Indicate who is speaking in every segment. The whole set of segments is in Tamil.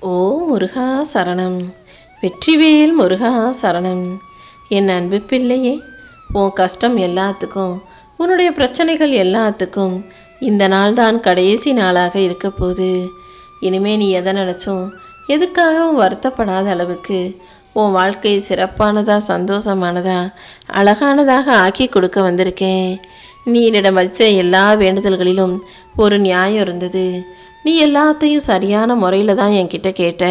Speaker 1: ஓ முருகா சரணம். வெற்றிவேல் முருகா சரணம். என் அன்பு பிள்ளையே உன் கஷ்டம் எல்லாத்துக்கும் உன்னுடைய பிரச்சனைகள் எல்லாத்துக்கும் இந்த நாள் தான் கடைசி நாளாக இருக்க போகுது. இனிமே நீ எதை நினச்சும் எதுக்காகவும் வருத்தப்படாத அளவுக்கு உன் வாழ்க்கை சிறப்பானதா சந்தோஷமானதா அழகானதாக ஆக்கி கொடுக்க வந்திருக்கேன். நீ என்னிடம் வச்ச எல்லா வேண்டுதல்களிலும் ஒரு நியாயம் இருந்தது. நீ எல்லாத்தையும் சரியான முறையில் தான் என்கிட்ட கேட்ட.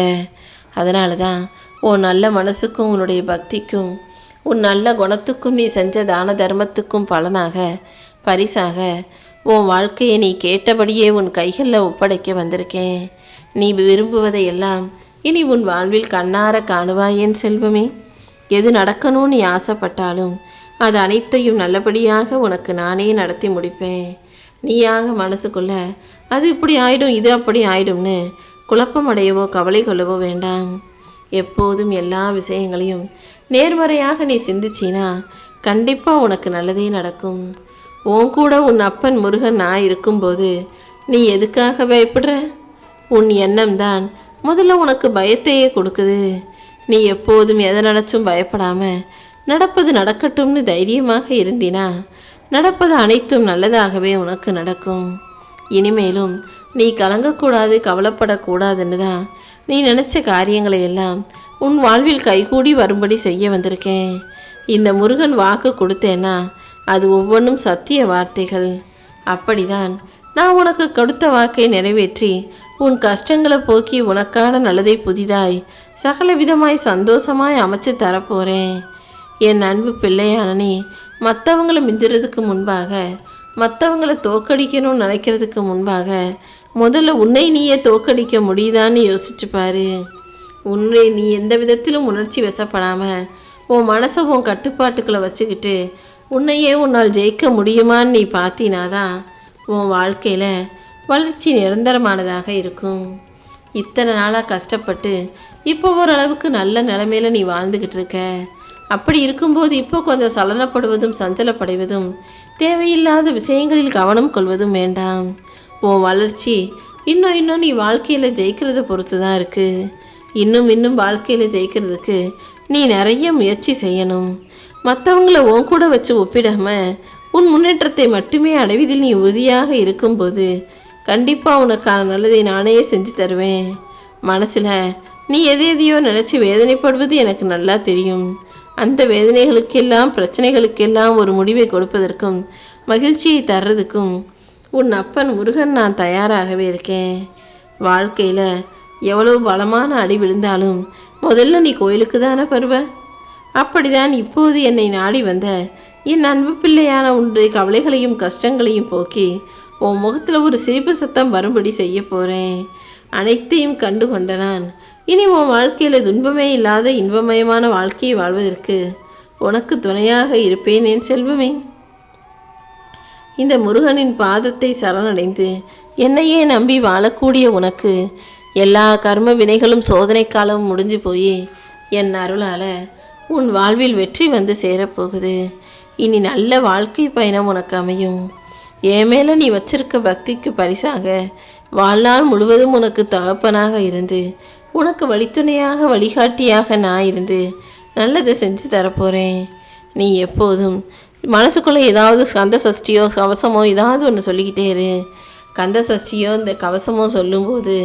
Speaker 1: அதனால தான் உன் நல்ல மனசுக்கும் உன்னுடைய பக்திக்கும் உன் நல்ல குணத்துக்கும் நீ செஞ்ச தான தர்மத்துக்கும் பலனாக பரிசாக உன் வாழ்க்கையை நீ கேட்டபடியே உன் கைகளில் ஒப்படைக்க வந்திருக்கேன். நீ விரும்புவதை எல்லாம் இனி உன் வாழ்வில் கண்ணார காணுவாய் என் செல்வமே. எது நடக்கணும்னு நீ ஆசைப்பட்டாலும் அது அனைத்தையும் நல்லபடியாக உனக்கு நானே நடத்தி முடிப்பேன். நீயாக மனசுக்குள்ள அது இப்படி ஆயிடும் இது அப்படி ஆயிடும்னு குழப்பமடையவோ கவலை கொள்ளவோ வேண்டாம். எப்போதும் எல்லா விஷயங்களையும் நேர்மறையாக நீ சிந்திச்சினா கண்டிப்பாக உனக்கு நல்லதே நடக்கும். உன் கூட உன் அப்பன் முருகன் நான் இருக்கும்போது நீ எதுக்காக பயப்படுற? உன் எண்ணம் தான் முதல்ல உனக்கு பயத்தையே கொடுக்குது. நீ எப்போதும் எதை நினச்சும் பயப்படாமல் நடப்பது நடக்கட்டும்னு தைரியமாக இருந்தினா நடப்பது அனைத்தும் நல்லதாகவே உனக்கு நடக்கும். இனிமேலும் நீ கலங்கக்கூடாது கவலைப்படக்கூடாதுன்னு தான் நீ நினச்ச காரியங்களை எல்லாம் உன் வாழ்வில் கைகூடி வரும்படி செய்ய வந்திருக்கேன். இந்த முருகன் வாக்கு கொடுத்தேன்னா அது ஒவ்வொன்றும் சத்திய வார்த்தைகள். அப்படிதான் நான் உனக்கு கொடுத்த வாக்கை நிறைவேற்றி உன் கஷ்டங்களை போக்கி உனக்கான நல்லதை புதிதாய் சகல விதமாய் சந்தோஷமாய் அமைச்சு தரப்போகிறேன் என் அன்பு பிள்ளையான நீ மற்றவங்களை மிஞ்சுறதுக்கு முன்பாக மற்றவங்களை தோக்கடிக்கணும்னு நினைக்கிறதுக்கு முன்பாக முதல்ல உன்னை நீயே தோக்கடிக்க முடியுதான்னு யோசிச்சு பாரு. உன்னை நீ எந்த விதத்திலும் உணர்ச்சி வசப்படாமல் உன் மனசை உன் கட்டுப்பாட்டுக்களை வச்சுக்கிட்டு உன்னையே உன்னால் ஜெயிக்க முடியுமான்னு நீ பார்த்தினாதான் உன் வாழ்க்கையில் வளர்ச்சி நிரந்தரமானதாக இருக்கும். இத்தனை நாளாக கஷ்டப்பட்டு இப்போ ஓரளவுக்கு நல்ல நிலமையில நீ வாழ்ந்துக்கிட்டு இருக்க. அப்படி இருக்கும்போது இப்போ கொஞ்சம் சலனப்படுவதும் சஞ்சலப்படைவதும் தேவையில்லாத விஷயங்களில் கவனம் கொள்வதும் வேண்டாம். உன் வளர்ச்சி இன்னும் இன்னும் நீ வாழ்க்கையில் ஜெயிக்கிறத பொறுத்து தான் இருக்குது இன்னும் இன்னும் வாழ்க்கையில் ஜெயிக்கிறதுக்கு நீ நிறைய முயற்சி செய்யணும். மற்றவங்கள உன் கூட வச்சு ஒப்பிடாம உன் முன்னேற்றத்தை மட்டுமே அடைவதில் நீ உறுதியாக இருக்கும்போது கண்டிப்பாக உனக்கான நல்லதை நானே செஞ்சு தருவேன். மனசில் நீ எதை எதையோ நினச்சி வேதனைப்படுவது எனக்கு நல்லா தெரியும். அந்த வேதனைகளுக்கெல்லாம் பிரச்சனைகளுக்கெல்லாம் ஒரு முடிவை கொடுப்பதற்கும் மகிழ்ச்சியை தர்றதுக்கும் உன் அப்பன் முருகன் நான் தயாராகவே இருக்கேன். வாழ்க்கையில் எவ்வளோ பலமான அடி விழுந்தாலும் முதல்ல நீ கோயிலுக்கு தானே பருவ அப்படிதான் இப்போது என்னை நாடி வந்த என் அன்பு பிள்ளையான உண்டு கவலைகளையும் கஷ்டங்களையும் போக்கி உன் முகத்தில் ஒரு சிரிப்பு சத்தம் வரும்படி செய்ய போகிறேன் அனைத்தையும் கண்டு கொண்டனான். இனி உன் வாழ்க்கையில் துன்பமே இல்லாத இன்பமயமான வாழ்க்கையை வாழ்வதற்கு உனக்கு துணையாக இருப்பேன் என் செல்வமே. இந்த முருகனின் பாதத்தை சரணடைந்து என்னையே நம்பி வாழக்கூடிய உனக்கு எல்லா கர்ம வினைகளும் சோதனை காலம் முடிஞ்சு போய். என் அருளால உன் வாழ்வில் வெற்றி வந்து சேரப்போகுது. இனி நல்ல வாழ்க்கை பயணம் உனக்கு அமையும். என் மேல நீ வச்சிருக்க பக்திக்கு பரிசாக வாழ்நாள் முழுவதும் உனக்கு தகப்பனாக இருந்து உனக்கு வழித்துணையாக வழிகாட்டியாக நான் இருந்து நல்லதை செஞ்சு தரப்போகிறேன் நீ எப்போதும் மனசுக்குள்ளே ஏதாவது கந்த சஷ்டியோ கவசமோ ஏதாவது ஒன்று சொல்லிக்கிட்டே இரு. கந்த சஷ்டியோ இந்த கவசமோ சொல்லும்போது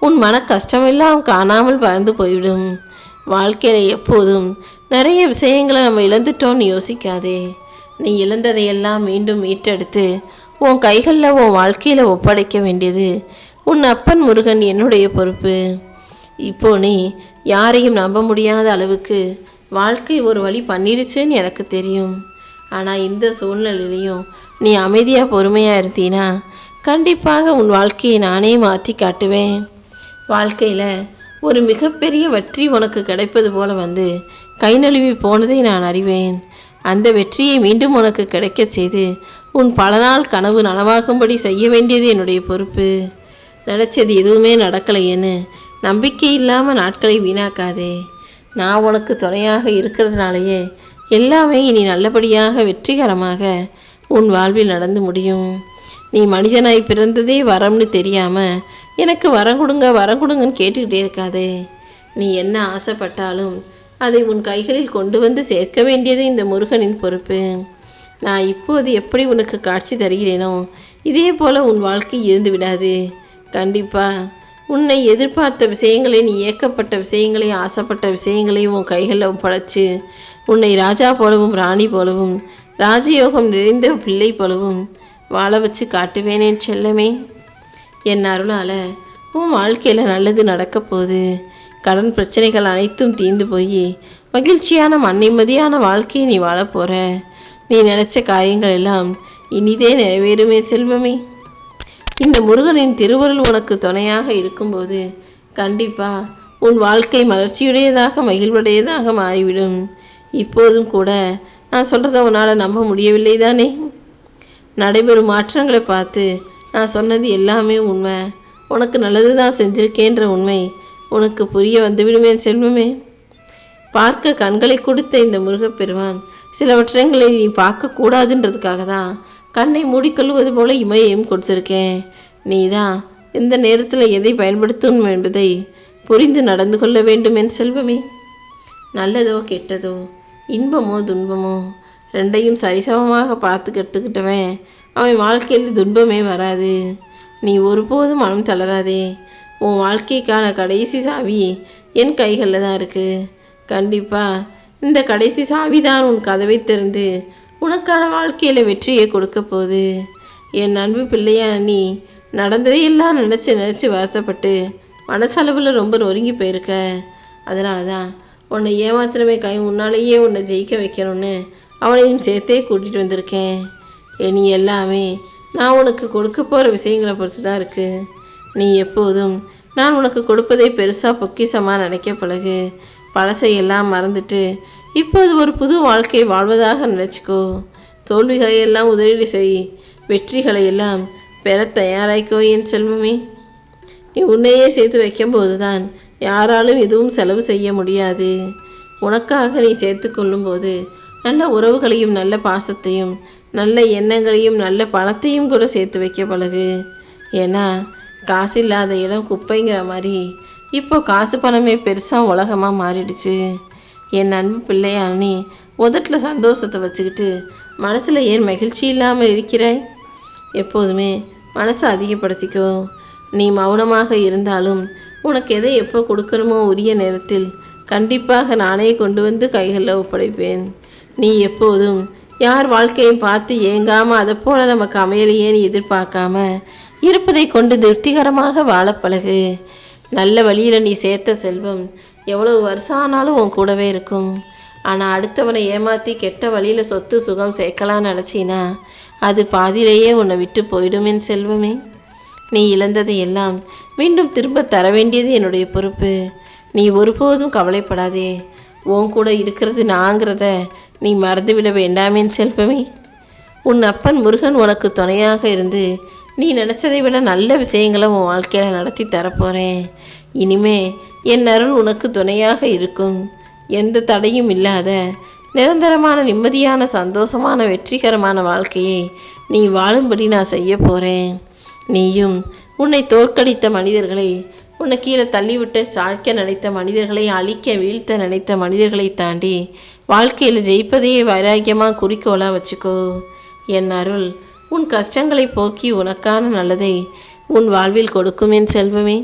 Speaker 1: உன் மன கஷ்டமெல்லாம் காணாமல் பறந்து போய்விடும். வாழ்க்கையில் எப்போதும் நிறைய விஷயங்களை நம்ம இழந்துட்டோம்னு யோசிக்காதே. நீ இழந்ததையெல்லாம் மீண்டும் மீட்டெடுத்து உன் கைகளில் உன் வாழ்க்கையில் ஒப்படைக்க வேண்டியது உன் அப்பன் முருகன் என்னுடைய பொறுப்பு. இப்போ நீ யாரையும் நம்ப முடியாத அளவுக்கு வாழ்க்கை ஒரு வழி பண்ணிடுச்சுன்னு எனக்கு தெரியும். ஆனால் இந்த சூழ்நிலையிலையும் நீ அமைதியாக பொறுமையாக இருந்தீனா கண்டிப்பாக உன் வாழ்க்கையை நானே மாற்றி காட்டுவேன். வாழ்க்கையில் ஒரு மிகப்பெரிய வெற்றி உனக்கு கிடைப்பது போல வந்து கை நழுவி போனதை நான் அறிவேன். அந்த வெற்றியை மீண்டும் உனக்கு கிடைக்கச் செய்து உன் பல நாள் கனவு நனவாகும்படி செய்ய வேண்டியது என்னுடைய பொறுப்பு. நினச்சது எதுவுமே நடக்கலையேன்னு நம்பிக்கை இல்லாமல் நாட்களை வீணாக்காதே. நான் உனக்கு துணையாக இருக்கிறதுனாலேயே எல்லாமே இனி நல்லபடியாக வெற்றிகரமாக உன் வாழ்வில் நடந்து முடியும். நீ மனிதனாய் பிறந்ததே வரம்னு தெரியாமல் எனக்கு வரம் கொடுங்க வரம் கொடுங்கன்னு கேட்டுக்கிட்டே இருக்காதே. நீ என்ன ஆசைப்பட்டாலும் அதை உன் கைகளில் கொண்டு வந்து சேர்க்க வேண்டியது இந்த முருகனின் பொறுப்பு. நான் இப்போது எப்படி உனக்கு காட்சி தருகிறேனோ இதே போல உன் வாழ்க்கை இருந்து விடாது. கண்டிப்பா உன்னை எதிர்பார்த்த விஷயங்களை நீ ஏக்கப்பட்ட விஷயங்களை ஆசைப்பட்ட விஷயங்களையும் உன் கைகளில் படைச்சு உன்னை ராஜா போலவும் ராணி போலவும் ராஜயோகம் நிறைந்த பிள்ளை போலவும் வாழ வச்சு காட்டுவேனேன் செல்லமே. என் அருளால உன் வாழ்க்கையில் நல்லது நடக்க போகுது. கடன் பிரச்சனைகள் அனைத்தும் தீர்ந்து போய் மகிழ்ச்சியான மண் வாழ்க்கையை நீ வாழப் நீ நினைச்ச காரியங்கள் எல்லாம் இனிதே நிறைவேறுமே செல்வமே. இந்த முருகனின் திருவருள் உனக்கு துணையாக இருக்கும்போது கண்டிப்பா உன் வாழ்க்கை மலர்ச்சியுடையதாக மகிழ்வுடையதாக மாறிவிடும். இப்போதும் கூட நான் சொல்றத உன்னால் நம்ப முடியவில்லை தானே நடைபெறும் மாற்றங்களை பார்த்து நான் சொன்னது எல்லாமே உண்மை. உனக்கு நல்லது தான் செஞ்சிருக்கேன்ற உண்மை உனக்கு புரிய வந்துவிடுமே செல்வமே. பார்க்க கண்களை கொடுத்த இந்த முருகப்பெருமான் சிலவற்றங்களை நீ பார்க்கக்கூடாதுன்றதுக்காக தான் கண்ணை மூடிக்கொள்வது போல இமையையும் கொடுத்திருக்கேன். நீ தான் எந்த நேரத்தில் எதை பயன்படுத்தும் என்பதை புரிந்து நடந்து கொள்ள வேண்டும் என் செல்வமே. நல்லதோ கெட்டதோ இன்பமோ துன்பமோ ரெண்டையும் சரிசமமாக பார்த்து கற்றுக்கிட்டவன் அவன் வாழ்க்கையில் துன்பமே வராது. நீ ஒருபோதும் மனம் தளராதே. உன் வாழ்க்கைக்கான கடைசி சாவி என் கைகளில் தான் இருக்கு. கண்டிப்பாக இந்த கடைசி சாவிதான் உன் கதவை திறந்து உனக்கான வாழ்க்கையில் வெற்றியை கொடுக்க போகுது. என் அன்பு பிள்ளையா நீ நடந்ததையெல்லாம் நினச்சி நினச்சி வருத்தப்பட்டு மனசளவில் ரொம்ப நொறுங்கி போயிருக்க. அதனால தான் உன்னை ஏமாத்திரமே கை உன்னாலேயே உன்னை ஜெயிக்க வைக்கணும்னு அவனையும் சேர்த்தே கூட்டிகிட்டு வந்திருக்கேன். இனி எல்லாமே நான் உனக்கு கொடுக்க போகிற விஷயங்களை பொறுத்து தான் இருக்குது நீ எப்போதும் நான் உனக்கு கொடுப்பதை பெருசாக பொக்கிஷமாக நினைக்க பழகு. பழசையெல்லாம் மறந்துட்டு இப்போது ஒரு புது வாழ்க்கை வாழ்வதாக நினச்சிக்கோ. தோல்விகளை எல்லாம் உதவி செய். வெற்றிகளை எல்லாம் பெற தயாராய்க்கோ என் செல்வமே. நீ உன்னையே சேர்த்து வைக்கும்போது தான் யாராலும் எதுவும் செலவு செய்ய முடியாது. உனக்காக நீ சேர்த்து கொள்ளும்போது நல்ல உறவுகளையும் நல்ல பாசத்தையும் நல்ல எண்ணங்களையும் நல்ல பணத்தையும் கூட சேர்த்து வைக்க பழகு. ஏன்னா காசு இல்லாத இடம் குப்பைங்கிற மாதிரி இப்போ காசு பணமே பெருசாக உலகமாக மாறிடுச்சு. என் அன்பு பிள்ளையா நீ முதட்டில் சந்தோஷத்தை வச்சுக்கிட்டு மனசில் ஏன் மகிழ்ச்சி இல்லாமல் இருக்கிறாய்? எப்போதுமே மனசை அதிகப்படுத்திக்கோ. நீ மௌனமாக இருந்தாலும் உனக்கு எதை எப்போ கொடுக்கணுமோ உரிய நேரத்தில் கண்டிப்பாக நானே கொண்டு வந்து கைகளில் ஒப்படைப்பேன். நீ எப்போதும் யார் வாழ்க்கையும் பார்த்து ஏங்காமல் அதை போல் நமக்கு அமையலையேன்னு எதிர்பார்க்காம இருப்பதை கொண்டு திருப்திகரமாக வாழப்பழகு நல்ல வழியில் நீ சேர்த்த செல்வம் எவ்வளவு வருஷம் ஆனாலும் உன் கூடவே இருக்கும். ஆனால் அடுத்தவனை ஏமாற்றி கெட்ட வழியில் சொத்து சுகம் சேர்க்கலாம்னு நினச்சினா அது பாதியிலேயே உன்னை விட்டு போயிடுமேன் செல்வமே. நீ இழந்ததை எல்லாம் மீண்டும் திரும்ப தர வேண்டியது என்னுடைய பொறுப்பு. நீ ஒருபோதும் கவலைப்படாதே. உன் கூட இருக்கிறது நாங்கிறத நீ மறந்துவிட வேண்டாமேன் செல்வமே. உன் அப்பன் முருகன் உனக்கு துணையாக இருந்து நீ நினச்சதை விட நல்ல விஷயங்களை உன் வாழ்க்கையில் நடத்தி தரப்போகிறேன் இனிமே என் அருள் உனக்கு துணையாக இருக்கும். எந்த தடையும் இல்லாத நிரந்தரமான நிம்மதியான சந்தோஷமான வெற்றிகரமான வாழ்க்கையை நீ வாழும்படி நான் செய்ய போகிறேன் நீயும் உன்னை தோற்கடித்த மனிதர்களை உன்னை கீழே தள்ளிவிட்டு சாய்க்க நினைத்த மனிதர்களை அழிக்க வீழ்த்த நினைத்த மனிதர்களை தாண்டி வாழ்க்கையில் ஜெயிப்பதையே வைராக்கியமாக குறிக்கோளாக வச்சுக்கோ. என் அருள் உன் கஷ்டங்களை போக்கி உனக்கான நல்லதை உன் வாழ்வில் கொடுக்கும் என் செல்வமே.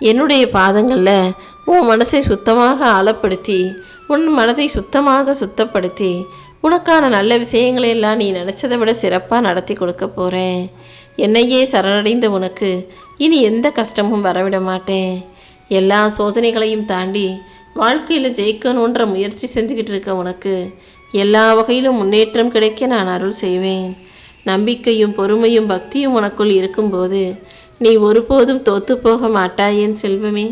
Speaker 1: என்னுடைய பாதங்களில் உன் மனசை சுத்தமாக ஆழப்படுத்தி உன் மனதை சுத்தமாக சுத்தப்படுத்தி உனக்கான நல்ல விஷயங்களை எல்லாம் நீ நினச்சதை விட சிறப்பாக நடத்தி கொடுக்க போகிறேன் என்னையே சரணடைந்த உனக்கு இனி எந்த கஷ்டமும் வரவிட மாட்டேன். எல்லா சோதனைகளையும் தாண்டி வாழ்க்கையில் ஜெயிக்கணுன்ற முயற்சி செஞ்சுக்கிட்டு இருக்க உனக்கு எல்லா வகையிலும் முன்னேற்றம் கிடைக்க நான் அருள் செய்வேன். நம்பிக்கையும் பொறுமையும் பக்தியும் உனக்குள் இருக்கும்போது நீ ஒருபோதும் தோத்து போக மாட்டாய் என் செல்வமே.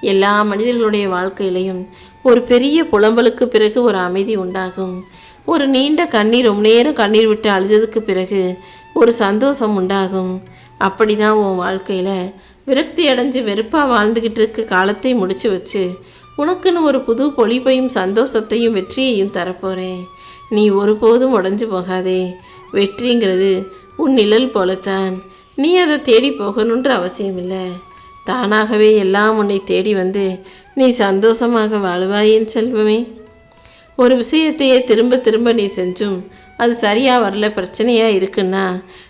Speaker 1: எல்லா மனிதர்களுடைய வாழ்க்கையிலையும் ஒரு பெரிய புலம்பலுக்கு பிறகு ஒரு அமைதி உண்டாகும். ஒரு நீண்ட கண்ணீர் ரொம்ப நேரம் கண்ணீர் விட்டு அழுததுக்கு பிறகு ஒரு சந்தோஷம் உண்டாகும். அப்படிதான் உன் வாழ்க்கையில் விரக்தி அடைஞ்சு வெறுப்பாக வாழ்ந்துக்கிட்டு இருக்க காலத்தை முடிச்சு வச்சு உனக்குன்னு ஒரு புது பொழிப்பையும் சந்தோஷத்தையும் வெற்றியையும் தரப்போகிறேன் நீ ஒருபோதும் உடஞ்சு போகாதே. வெற்றிங்கிறது உன் நிழல் போலத்தான். நீ அதை தேடி போகணுன்ற அவசியம் இல்லை தானாகவே எல்லாம் உன்னை தேடி வந்து நீ சந்தோஷமாக வாழ்வாயின் செல்வமே. ஒரு விஷயத்தையே திரும்ப திரும்ப நீ செஞ்சும் அது சரியாக வரல பிரச்சனையாக இருக்குன்னா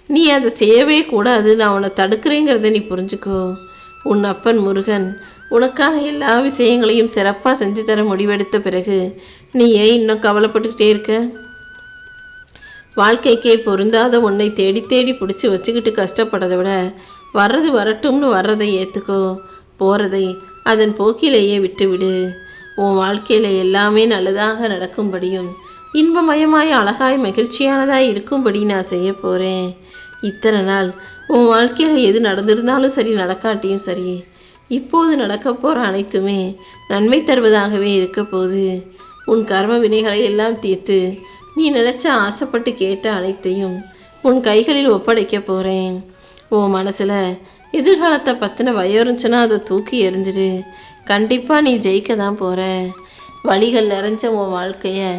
Speaker 1: நீ அதை செய்யவே கூடாது நான் உன்னை தடுக்கிறேங்கிறத நீ புரிஞ்சுக்கோ. உன் அப்பன் முருகன் உனக்கான எல்லா விஷயங்களையும் சிறப்பாக செஞ்சு தர முடிவெடுத்த பிறகு நீ ஏன் இன்னும் கவலைப்பட்டுக்கிட்டே இருக்க? வாழ்க்கைக்கே பொருந்தாத உன்னை தேடி தேடி பிடிச்சி வச்சுக்கிட்டு கஷ்டப்படுறதை விட வர்றது வரட்டும்னு வர்றதை ஏற்றுக்கோ போகிறதை அதன் போக்கிலேயே விட்டுவிடு. உன் வாழ்க்கையில் எல்லாமே நல்லதாக நடக்கும்படியும் இன்பமயமாய் அழகாய் மகிழ்ச்சியானதாய் இருக்கும்படி நான் செய்ய போகிறேன் இத்தனை நாள் உன் வாழ்க்கையில் எது நடந்திருந்தாலும் சரி நடக்காட்டியும் சரி இப்போது நடக்க போகிற அனைத்துமே நன்மை தருவதாகவே இருக்க போகுது. உன் கர்ம வினைகளை எல்லாம் தீர்த்து நீ நினச்ச ஆசைப்பட்டு கேட்ட அனைத்தையும் உன் கைகளில் ஒப்படைக்க போகிறேன் உன் மனசில் எதிர்காலத்தை பற்றின பயம் இருந்துச்சுன்னா அதை தூக்கி எறிஞ்சிடு. கண்டிப்பாக நீ ஜெயிக்க தான் போகிற வழிகள் நிறைஞ்ச உன் வாழ்க்கையை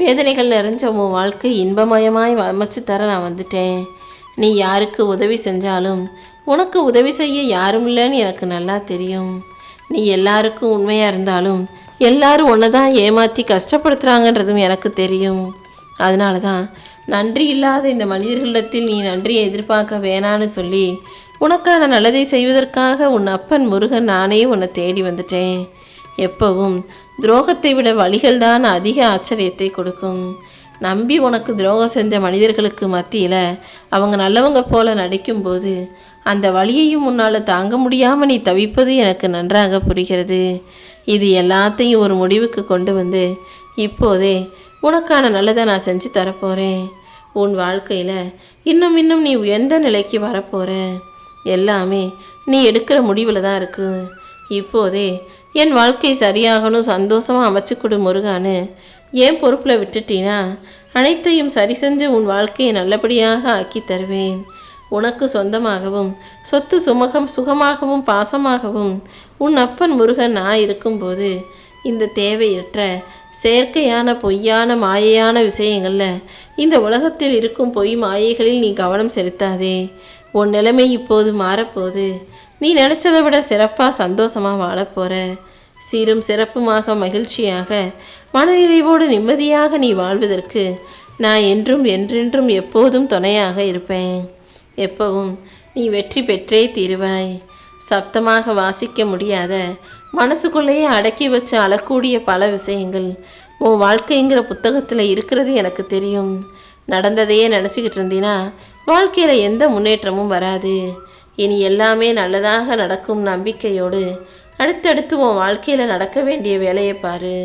Speaker 1: வேதனைகள் நிறைஞ்ச உன் வாழ்க்கை இன்பமயமாய் அமைச்சு தர நான் வந்துட்டேன். நீ யாருக்கு உதவி செஞ்சாலும் உனக்கு உதவி செய்ய யாரும் இல்லைன்னு எனக்கு நல்லா தெரியும். நீ எல்லாருக்கும் உண்மையாக இருந்தாலும் எல்லாரும் ஒன்று தான் ஏமாற்றி கஷ்டப்படுத்துகிறாங்கன்றதும் எனக்கு தெரியும். அதனால தான் நன்றி இல்லாத இந்த மனிதர்களிடத்தில் நீ நன்றியை எதிர்பார்க்க வேணான்னு சொல்லி உனக்கான நல்லதை செய்வதற்காக உன் அப்பன் முருகன் நானே உன்னை தேடி வந்துட்டேன். எப்பவும் துரோகத்தை விட வழிகள் தான் அதிக ஆச்சரியத்தை கொடுக்கும். நம்பி உனக்கு துரோகம் செஞ்ச மனிதர்களுக்கு மத்தியில் அவங்க நல்லவங்க போல நடிக்கும்போது அந்த வழியையும் உன்னால் தாங்க முடியாமல் நீ தவிப்பது எனக்கு நன்றாக புரிகிறது. இது எல்லாத்தையும் ஒரு முடிவுக்கு கொண்டு வந்து இப்போதே உனக்கான நல்லதை நான் செஞ்சு தரப்போகிறேன் உன் வாழ்க்கையில் இன்னும் இன்னும் நீ உயர்ந்த நிலைக்கு வரப்போகிற எல்லாமே நீ எடுக்கிற முடிவில் தான் இருக்கு. இப்போதே என் வாழ்க்கை சரியாகணும் சந்தோஷமாக அமைச்சு கொடு முருகான்னு ஏன் பொறுப்பில் விட்டுட்டீனா அனைத்தையும் சரி செஞ்சு உன் வாழ்க்கையை நல்லபடியாக ஆக்கி தருவேன். உனக்கு சொந்தமாகவும் சொத்து சுமகம் சுகமாகவும் பாசமாகவும் உன் அப்பன் முருகன் நான் இருக்கும்போது இந்த தேவையற்ற செயற்கையான பொய்யான மாயையான விஷயங்களில் இந்த உலகத்தில் இருக்கும் பொய் மாயைகளில் நீ கவனம் செலுத்தாதே. உன் நிலைமை இப்போது மாறப்போகுது. நீ நினச்சதை விட சிறப்பாக சந்தோஷமாக வாழப்போகிற சீரும் சிறப்புமாக மகிழ்ச்சியாக மனநிறைவோடு நிம்மதியாக நீ வாழ்வதற்கு நான் என்றும் என்றென்றும் எப்போதும் துணையாக இருப்பேன். எப்பவும் நீ வெற்றி பெற்றே தீருவாய். சப்தமாக வாசிக்க முடியாத மனசுக்குள்ளேயே அடக்கி வச்சு அழக்கூடிய பல விஷயங்கள். உன் வாழ்க்கைங்கிற புத்தகத்தில் இருக்கிறது எனக்கு தெரியும். நடந்ததையே நினச்சிக்கிட்டு இருந்தீன்னா வாழ்க்கையில் எந்த முன்னேற்றமும் வராது. இனி எல்லாமே நல்லதாக நடக்கும் நம்பிக்கையோடு அடுத்தடுத்து உன் வாழ்க்கையில் நடக்க வேண்டிய வேலையை பாரு.